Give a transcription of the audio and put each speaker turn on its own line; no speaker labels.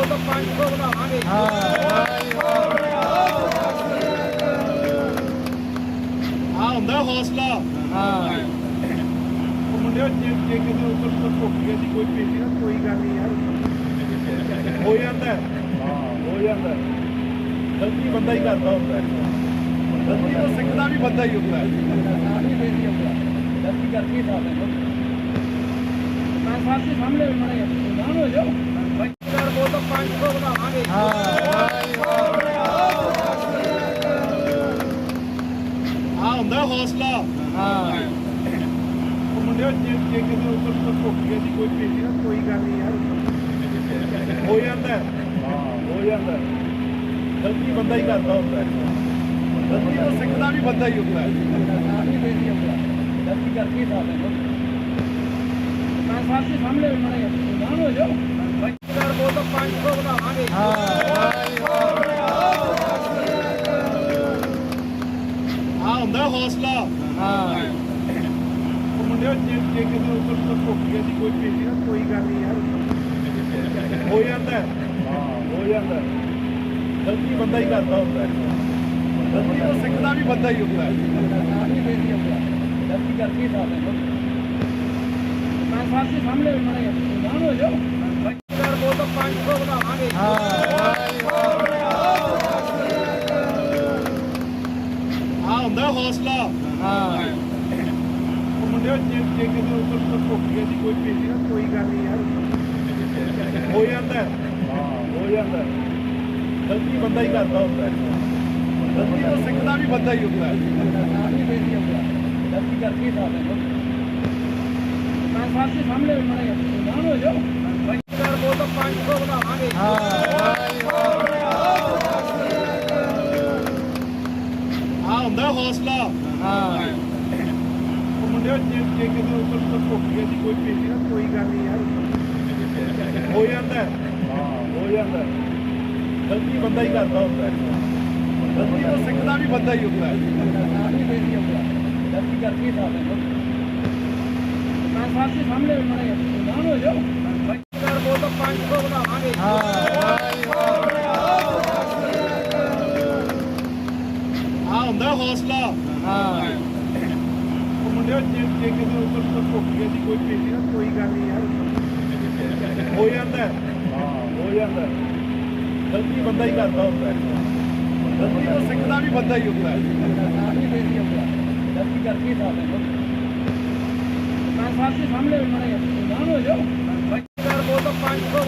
ਬੋਲ ਤਾਂ 500 ਵਧਾਵਾਂਗੇ
ਆ ਹੁੰਦਾ ਹੌਸਲਾ।
ਉਹ ਮੁੰਡਿਓ, ਜੇ ਜੇ ਕਿਸੇ ਉੱਪਰ ਉੱਪਰ ਭੁੱਖ ਗਈ ਕੋਈ ਪੀਂਦੀ ਨਾ, ਕੋਈ ਗੱਲ ਨਹੀਂ ਯਾਰ। ਹੋ ਜਾਂਦਾ। ਹੈ। ਹੋ ਜਾਂਦਾ। ਗਲਤੀ ਬੰਦਾ ਹੀ ਕਰਦਾ ਹੁੰਦਾ। ਗਲਤੀ ਤੋਂ ਸਿੱਖਦਾ ਵੀ ਬੰਦਾ ਹੀ ਹੁੰਦਾ। ਹੈ ਯਾਰ ਬੋਲ ਤਾਂ 500 ਵਧਾਵਾਂਗੇ
ਆ ਹੌਸਲਾ।
ਉਹ ਮੁੰਡਿਓ ਜੇ ਜੇ ਕਿਸੇ ਉੱਪਰ ਉੱਪਰ ਭੁੱਖ ਗਈ ਸੀ ਕੋਈ ਪੀਂਦੀ ਨਾ ਕੋਈ ਗੱਲ ਨਹੀਂ ਯਾਰ। ਹੋ ਜਾਂਦਾ ਹੈ। ਹੋ ਜਾਂਦਾ ਹੈ। ਗਲਤੀ ਬੰਦਾ ਹੀ ਕਰਦਾ ਹੁੰਦਾ ਹੈ। ਗਲਤੀ ਤੋਂ ਸਿੱਖਦਾ ਵੀ ਬੰਦਾ ਹੀ ਹੁੰਦਾ ਹੈ। ਯਾਰ ਬੋਲ ਤਾਂ 500 ਵਧਾਵਾਂਗੇ।
ਆ ਹੁੰਦਾ ਹੌਸਲਾ
ਉਹ ਮੁੰਡਿਓ ਜੇ ਜੇ ਕਿਸੇ ਉੱਪਰ ਉੱਪਰ ਭੁੱਖ ਗਈ ਸੀ ਕੋਈ ਪੀਂਦੀ ਨਾ ਕੋਈ ਗੱਲ ਨਹੀਂ ਯਾਰ। ਹੋ ਜਾਂਦਾ ਹੈ। ਹੋ ਜਾਂਦਾ ਹੈ। ਗਲਤੀ ਬੰਦਾ ਹੀ ਕਰਦਾ ਹੁੰਦਾ ਹੈ। ਗਲਤੀ ਤੋਂ ਸਿੱਖਦਾ ਵੀ ਬੰਦਾ ਹੀ ਹੁੰਦਾ ਹੈ। ਯਾਰ ਬੋਲ ਤਾਂ 500 ਵਧਾਵਾਂਗੇ
ਆ ਹੁੰਦਾ ਹੌਸਲਾ
ਮੁੰਡਿਓ ਜੇ ਜੇ ਕਿਸੇ ਉੱਪਰ ਉੱਪਰ ਭੁੱਖ ਗਈ ਸੀ ਕੋਈ ਪੀਂਦੀ ਨਾ ਕੋਈ ਗੱਲ ਨਹੀਂ ਯਾਰ। ਹੋ ਜਾਂਦਾ ਹੈ। ਹੋ ਜਾਂਦਾ ਹੈ। ਗਲਤੀ ਬੰਦਾ ਹੀ ਕਰਦਾ ਹੁੰਦਾ ਹੈ। ਗਲਤੀ ਤੋਂ ਸਿੱਖਦਾ ਵੀ ਬੰਦਾ ਹੀ ਹੁੰਦਾ ਹੈ। ਯਾਰ ਬੋਲ ਤਾਂ 500 ਵਧਾਵਾਂਗੇ।
ਆ ਹੁੰਦਾ ਹੌਸਲਾ।
ਉਹ ਮੁੰਡਿਓ ਜੇ ਜੇ ਕਿਸੇ ਉੱਪਰ ਉੱਪਰ ਭੁੱਖ ਗਈ ਸੀ ਕੋਈ ਪੀਂਦੀ ਨਾ ਕੋਈ ਗੱਲ ਨਹੀਂ ਯਾਰ। ਹੋ ਜਾਂਦਾ ਹੈ। ਹੋ ਜਾਂਦਾ ਹੈ। ਗਲਤੀ ਬੰਦਾ ਹੀ ਕਰਦਾ ਹੁੰਦਾ ਹੈ। ਗਲਤੀ ਤੋਂ ਸਿੱਖਦਾ ਵੀ ਬੰਦਾ ਹੀ ਹੁੰਦਾ ਹੈ। ਯਾਰ ਬੋਲ ਤਾਂ 500 ਵਧਾਵਾਂਗੇ
ਆ। ਹੁੰਦਾ ਹੌਸਲਾ।
ਉਹ ਮੁੰਡਿਓ ਜੇ ਜੇ ਕਿਸੇ ਉੱਪਰ ਉੱਪਰ ਭੁੱਖ ਗਈ ਸੀ ਕੋਈ ਪੀਂਦੀ ਨਾ ਕੋਈ ਗੱਲ ਨਹੀਂ ਯਾਰ। ਹੋ ਜਾਂਦਾ। ਹੈ। ਹੋ ਜਾਂਦਾ। ਹੈ। ਗਲਤੀ ਬੰਦਾ ਹੀ ਕਰਦਾ ਹੁੰਦਾ ਹੈ। ਗਲਤੀ ਤੋਂ ਸਿੱਖਦਾ ਵੀ ਬੰਦਾ ਹੀ ਹੁੰਦਾ ਹੈ। ਯਾਰ ਬੋਲ ਤਾਂ 500